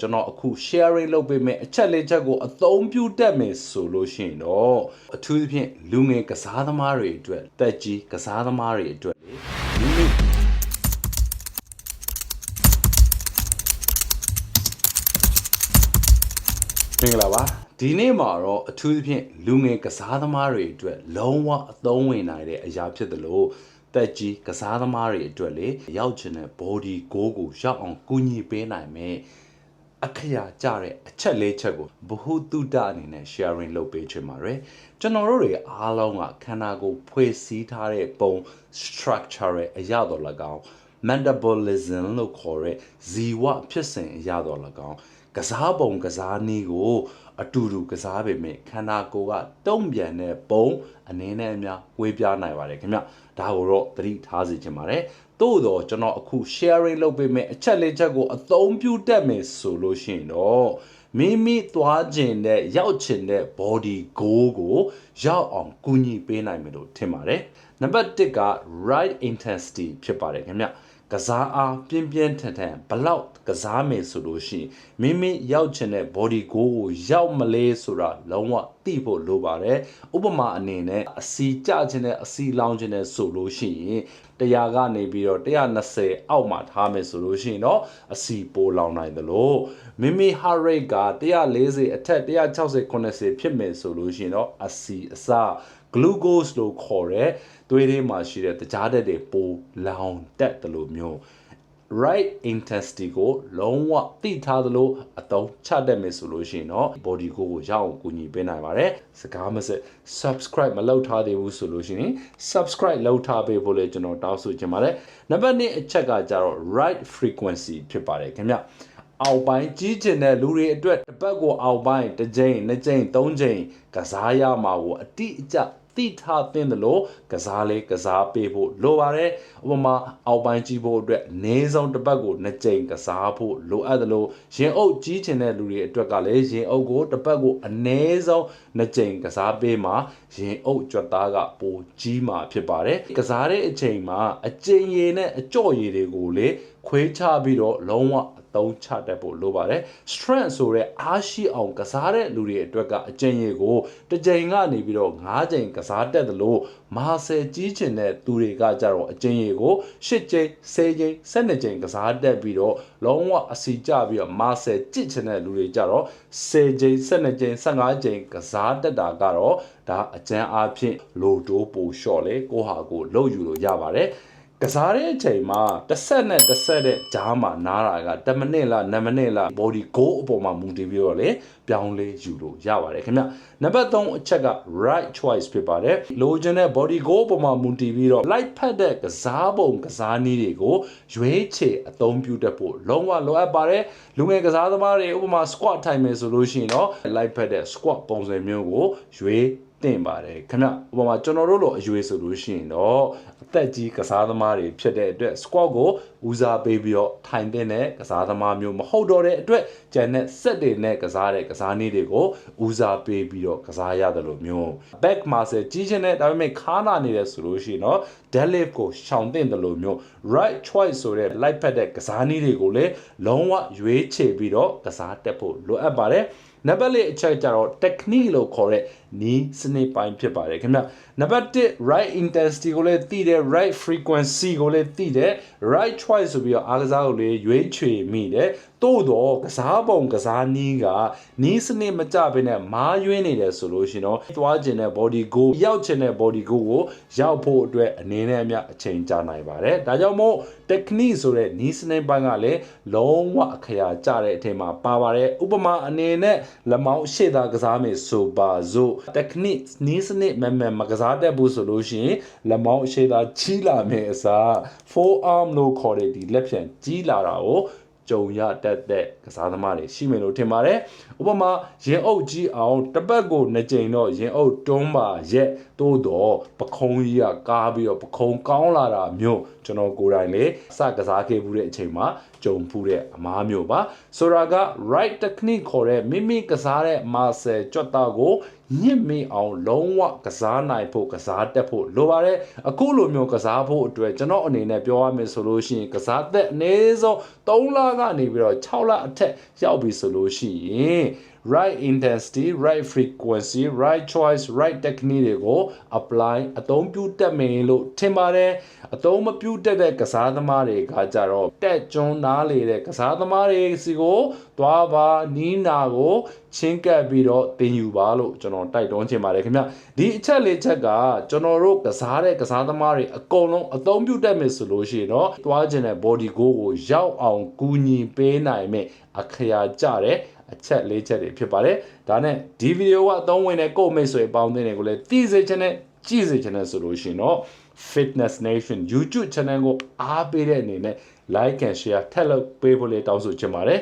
ကျွန်တော်အခု sharing လုပ်ပေးမယ်အချက်လေးချက်ကိုအသုံးပြုတတ်မယ်ဆိုလို့ရှိရင်တော့အထူးသဖြင့်လူငယ်ကစားသမားတွေအတွက်တက်ကြီးကစားသမားတွေအတွက်လေမိမိမင်္ဂလာပါဒီနေ့မှာတော့အထူးသဖြင့်လူငယ်ကစားသမားတွေအတွက်လုံးဝအသုံးဝင်နိုင်တဲ့အရာဖြစ်တယ်လို့တက်ကြီးကစားသမားတွေအတွက်လေရောက်ချင်တဲ့ body goal ကိုရောက်အောင်ကူညီပေးနိုင်မယ် အခရာကြတဲ့အချက်လေးချက်ကိုဘ ഹു တုတအနေနဲ့ sharing လုပ်ပေးချင်ပါတယ်ကျွန်တော်တို့တွေအားလုံးကခန္ဓာကိုယ်ဖွဲ့စည်းထားတဲ့ပုံ structure ရဲ့အရာတော်၎င်း metabolism လို့ခေါ်တဲ့ဇီဝဖြစ်စဉ်အရာတော်၎င်း ကစားပုံကစားနည်းကိုအတူတူကစားပေမဲ့ခန္ဓာကိုယ်ကတုံ့ပြန်တဲ့ပုံအနေနဲ့အများဝေးပြားနိုင်ပါတယ်ခင်ဗျဒါကိုတော့သတိထားစီချင်ပါတယ်သို့တော့ကျွန်တော်အခု sharing လုပ်ပေးမယ်အချက်လေးချက်ကိုအသုံးပြုတတ်မယ်ဆိုလို့ရှိရင်တော့မိမိသွားခြင်းတဲ့ရောက်ခြင်းတဲ့ body goal ကိုရောက်အောင်ကူညီပေးနိုင်မယ်လို့ထင်ပါတယ်နံပါတ်1က right intensity ဖြစ်ပါတယ်ခင်ဗျ ကစားအားပြင်းပြင်းထန်ထန်ဘလောက်ကစားမယ်ဆိုလို့ရှိရင်မိမိရောက်ချင်တဲ့ body goal ကိုရောက်မလဲဆိုတာလုံးဝသိဖို့လိုပါတယ်ဥပမာအနေနဲ့အစီကျချင်တဲ့အစီလောင်းချင်တဲ့ဆိုလို့ရှိရင်100ကနေပြီးတော့120အောက်မှာထားမယ်ဆိုလို့ရှိရင်တော့အစီပိုလောင်နိုင်တယ်လို့မိမိ heart rate က140အထက်160 90ဖြစ်မယ်ဆိုလို့ရှိရင်တော့အစီအစ glucose လို့ခေါ်တဲ့သွေးထဲမှာရှိတဲ့တကြားတက်တွေပိုလောင်တက်တယ်လို့မျိုး right intensity ကိုလုံးဝသိထားသလိုအသုံးချတတ်မယ်ဆိုလို့ရှိရင်တော့ body ကိုကိုရအောင်ကူညီပေးနိုင်ပါတယ်စကားမစက် subscribe မလုပ်ထားသေးဘူးဆိုလို့ရှိရင် subscribe လုပ်ထားပေးဖို့လည်းကျွန်တော်တောင်းဆိုချင်ပါတယ်နံပါတ်1အချက်ကကြတော့ right frequency ဖြစ်ပါတယ်ခင်ဗျအောက်ပိုင်းကြီးကျင်တဲ့လူတွေအတွက်တစ်ပတ်ကိုအောက်ပိုင်းတစ်ကြိမ်နှစ်ကြိမ်သုံးကြိမ်ကစားရမှာကိုအတိအကျ တိထားသင့်တယ်လို့ကစားလေးကစားပေးဖို့လိုပါတယ်ဥပမာအောက်ပိုင်းကြီးဖို့အတွက်အနည်းဆုံးတစ်ပတ်ကိုနှစ်ကြိမ်ကစားဖို့လိုအပ်တယ်လို့ရင်အုပ်ကြီးချင်တဲ့လူတွေအတွက်ကလည်းရင်အုပ်ကိုတစ်ပတ်ကိုအနည်းဆုံးနှစ်ကြိမ်ကစားပေးမှာရင်အုပ်ကြွက်သားကပိုကြီးမှာဖြစ်ပါတယ်ကစားတဲ့အချိန်မှာအကျဉ်ရည်နဲ့အကြော့ရည်တွေကိုလေခွေးချပြီးတော့လုံးဝ သုံးချတတ်ဖို့လိုပါတယ် strength ဆိုတဲ့အားရှိအောင်ကစားတဲ့လူတွေအတွက်ကအကျင့်ရည်ကိုတစ်ကြိမ်ကနေပြီးတော့၅ကြိမ်ကစားတတ်တယ်လို့မာဆယ်ကြီးချင်တဲ့သူတွေကကြတော့အကျင့်ရည်ကို၈ကြိမ်၁၀ကြိမ်၁၂ကြိမ်ကစားတတ်ပြီးတော့လုံးဝအစီကျပြီးတော့မာဆယ်ကြစ်ချင်တဲ့လူတွေကြတော့၁၀ကြိမ်၁၂ကြိမ်၁၅ကြိမ်ကစားတတ်တာကတော့ဒါအကျန်းအားဖြင့်လိုတိုးပိုလျှော့လေကိုဟာကိုလှုပ်ယူလို့ရပါတယ် ကစားတဲ့အချိန်မှာတစ်ဆက်နဲ့တစ်ဆက်တဲ့ဂျားမှာနားတာက10မိနစ်လား9မိနစ်လား body goal အပေါ်မှာမူတည်ပြီးတော့လေပြောင်းလဲယူလို့ရပါတယ်ခင်ဗျနံပါတ်3အချက်က right choice ဖြစ်ပါတယ်လိုချင်တဲ့ body goal အပေါ်မှာမူတည်ပြီးတော့ light ဖတ်တဲ့ကစားပုံကစားနည်းတွေကိုရွေးချယ်အသုံးပြုတတ်ဖို့လုံးဝလိုအပ်ပါတယ်လူငယ်ကစားသမားတွေဥပမာ squat ထိုင်မယ်ဆိုလို့ရှိရင်တော့ light ဖတ်တဲ့ squat ပုံစံမျိုးကိုရွေး တင်ပါတယ်ခင်ဗျဥပမာကျွန်တော်တို့လိုအရွေဆိုလို့ရှိရင်တော့အသက်ကြီးကစားသမားတွေဖြစ်တဲ့အတွက် squat ကိုဦးစားပေးပြီးတော့ထိုင်တဲ့ကစားသမားမျိုးမဟုတ်တော့တဲ့အတွက်ကျန်တဲ့စက်တွေနဲ့ကစားတဲ့ကစားနည်းတွေကိုဦးစားပေးပြီးတော့ကစားရတယ်လို့မျိုး back muscle ကြီးချင်တဲ့ဒါပေမဲ့ခါနာနေတယ်ဆိုလို့ရှိရင်တော့ deadlift ကိုရှောင်တင်တယ်လို့မျိုး right choice ဆိုတဲ့ light pad တဲ့ကစားနည်းတွေကိုလည်းလုံးဝရွေးချယ်ပြီးတော့ကစားတက်ဖို့လိုအပ်ပါတယ်နံပါတ်၄အချက်ကျတော့ technique လို့ခေါ်တဲ့ နီးစနစ်ပိုင်းဖြစ်ပါတယ်ခင်ဗျနံပါတ်1 right intensity ကိုလည်းသိတယ် right frequency ကိုလည်းသိတယ် right choice ဆိုပြီးတော့အားကစားကိုလည်းရွေးချယ်မိတယ်တိုးတော့ကစားပုံကစားနည်းကနီးစနစ်မကြဘဲနဲ့မားယွင်းနေတယ်ဆိုလို့ရှိရင်တော့သွားခြင်းတဲ့ body goal ရောက်ခြင်းတဲ့ body goal ကိုရောက်ဖို့အတွက်အနေနဲ့အမြအချိန်ကြာနိုင်ပါတယ်ဒါကြောင့်မို့ technique ဆိုတဲ့နီးစနစ်ပိုင်းကလည်းလုံးဝအခရာကြတဲ့အထင်မှာပါပါတယ်ဥပမာအနေနဲ့လက်မောင်းရှေ့သားကစားမယ်ဆိုပါစို့ technique နီးစနစ်မမမကစားတတ်ဘူးဆိုလို့ရှိရင်လက်မောင်းရှေ့သားကြီးလာမယ်အစား forearm လို့ခေါ်တဲ့ဒီလက်ဖြံကြီးလာတာကို ကြုံရတတ်တဲ့ကစားသမားတွေရှိမယ်လို့ထင်ပါတယ်။ဥပမာရင်အုပ်ကြီးအောင်တစ်ပတ်ကိုနှစ်ကြိမ်တော့ရင်အုပ်တွန်းပါရက်တိုးတော့ပခုံးကြီးကကားပြီးတော့ပခုံးကောင်းလာတာမျိုးကျွန်တော်ကိုယ်တိုင်လေစကစားခဲ့မှုတဲ့အချိန်မှာကြုံဖူးတဲ့အမားမျိုးပါဆိုတာက right technique ခေါ်တဲ့မိမိကစားတဲ့ muscle ကြွက်သားကိုညစ်မိအောင်လုံးဝကစားနိုင်ဖို့ကစားတက်ဖို့လိုပါတယ်အခုလိုမျိုးကစားဖို့အတွက်ကျွန်တော်အနေနဲ့ပြောရမယ်ဆိုလို့ရှိရင်ကစားသက်အနည်းဆုံး3လကနေပြီးတော့6လအထက်ရောက်ပြီဆိုလို့ရှိရင် right intensity right frequency right choice right technique တွေကို apply အသုံးပြုတတ်မယ်လို့ထင်ပါတယ်အသုံးမပြုတတ်တဲ့ကစားသမားတွေကကြတော့တက်ကျွန်းနားလေတဲ့ကစားသမားတွေစီကိုသွားပါနီးနာကိုချင်းကပ်ပြီးတော့တင်ယူပါလို့ကျွန်တော်တိုက်တွန်းချင်ပါတယ်ခင်ဗျဒီအချက်လေးချက်ကကျွန်တော်တို့ကစားတဲ့ကစားသမားတွေအကုန်လုံးအသုံးပြုတတ်မယ်ဆိုလို့ရှိရင်တော့သွားခြင်းတဲ့ body goal ကိုရောက်အောင်ကူညီပေးနိုင်မယ်အခရာကြတယ် အချက်လေးချက်တွေဖြစ်ပါတယ်ဒါနဲ့ဒီဗီဒီယိုကအသုံးဝင်တဲ့ကိုယ့်မိတ်ဆွေပေါင်းသင်းတွေကိုလည်းသိစေချင်တဲ့ကြည့်စေချင်တဲ့ဆိုလို့ရှိရင်တော့ Fitness Nation YouTube channel ကိုအားပေးတဲ့အနေနဲ့ like and share ထပ်လုပ်ပေးဖို့လေးတောင်းဆိုချင်ပါတယ်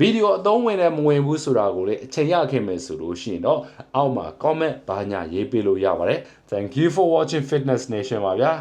ဗီဒီယိုအသုံးဝင်တဲ့မဝင်ဘူးဆိုတာကိုလည်းအချိန်ရခဲ့မယ်ဆိုလို့ရှိရင်တော့အောက်မှာ comment ဘာညာရေးပေးလို့ရပါတယ် Thank you for watching Fitness Nation ပါဗျာ